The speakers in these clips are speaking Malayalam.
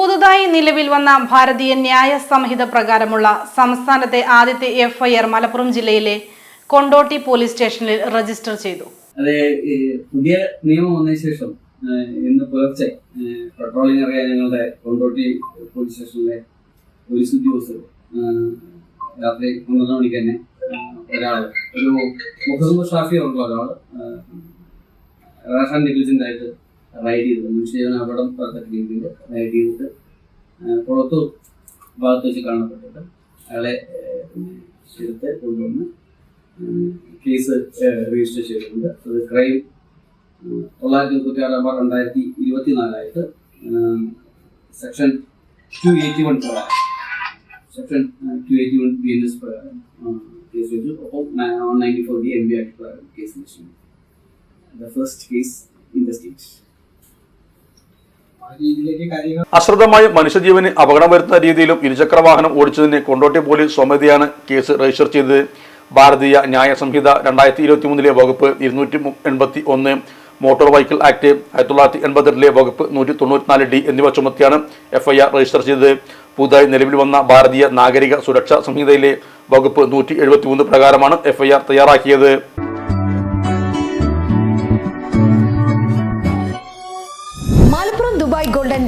പുതുതായി നിലവിൽ വന്ന ഭാരതീയ ന്യായ സംഹിത പ്രകാരമുള്ള സംസ്ഥാനത്തെ ആദ്യത്തെ എഫ്ഐആർ മലപ്പുറം ജില്ലയിലെ കൊണ്ടോട്ടി പോലീസ് സ്റ്റേഷനിൽ രജിസ്റ്റർ ചെയ്തു. അതെ പുതിയ നിയമം വന്നതിന് ശേഷം ഇന്ന് പുലർച്ചെ പെട്രോളിംഗ് അറിയാൻ ഞങ്ങളുടെ കൊണ്ടോട്ടി പോലീസ് സ്റ്റേഷനിലെ പോലീസ് ഉദ്യോഗസ്ഥർ രാത്രി പന്ത്രണ്ട് മണിക്ക് തന്നെ ഒരാൾ ഒരു മുഹമ്മദ് ഷാഫി ഉള്ള ഒരാൾ റേഷൻ ആയിട്ട് റൈഡ് ചെയ്തത് മനുഷ്യജീവൻ അപകടം പറത്തക്ക രീതിയിൽ റൈഡ് ചെയ്തിട്ട് കുളത്തൂർ ഭാഗത്ത് വെച്ച് കാണപ്പെട്ടിട്ട് അയാളെ പിന്നെ കൊണ്ടുവന്ന് കേസ് രജിസ്റ്റർ ചെയ്തിട്ടുണ്ട്. അത് ക്രൈം തൊള്ളായിരത്തി മുപ്പത്തി ആറ് ബാർ രണ്ടായിരത്തി ഇരുപത്തിനാലായിട്ട് സെക്ഷൻ ടു എയ്റ്റി വൺ പ്രകാരം section two eighty one B N S പ്രകാരം കേസ് വെച്ചു ഒപ്പം ninety four D M B act പ്രകാരം case register the first case in the state അശ്രദ്ധമായി മനുഷ്യജീവന് അപകടം വരുത്തുന്ന രീതിയിലും ഇരുചക്ര വാഹനം ഓടിച്ചതിന് കൊണ്ടോട്ടി പോലീസ് സ്വമേധയാണ് കേസ് രജിസ്റ്റർ ചെയ്തത്. ഭാരതീയ ന്യായ സംഹിത രണ്ടായിരത്തി ഇരുപത്തി മൂന്നിലെ വകുപ്പ് ഇരുന്നൂറ്റി എൺപത്തി ഒന്ന് മോട്ടോർ വെഹിക്കിൾ ആക്ട് ആയിരത്തി തൊള്ളായിരത്തി എൺപത്തെട്ടിലെ വകുപ്പ് നൂറ്റി തൊണ്ണൂറ്റിനാല് ഡി എന്നിവ ചുമത്തിയാണ് എഫ്ഐആർ രജിസ്റ്റർ ചെയ്തത്. പുതുതായി നിലവിൽ വന്ന ഭാരതീയ നാഗരിക സുരക്ഷാ സംഹിതയിലെ വകുപ്പ് നൂറ്റി എഴുപത്തി മൂന്ന് പ്രകാരമാണ് എഫ്ഐആർ തയ്യാറാക്കിയത്.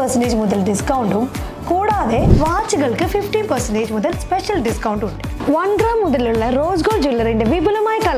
ഫൈവ് പെർസെന്റേജ് മുതൽ ഡിസ്കൗണ്ടും കൂടാതെ വാച്ചുകൾക്ക് ഫിഫ്റ്റീൻ പെർസെന്റേജ് മുതൽ സ്പെഷ്യൽ ഡിസ്കൗണ്ടും ഉണ്ട്. വൺ മുതലുള്ള റോസ് ഗോൾഡ് ജ്വല്ലറിന്റെ വിപുലമായ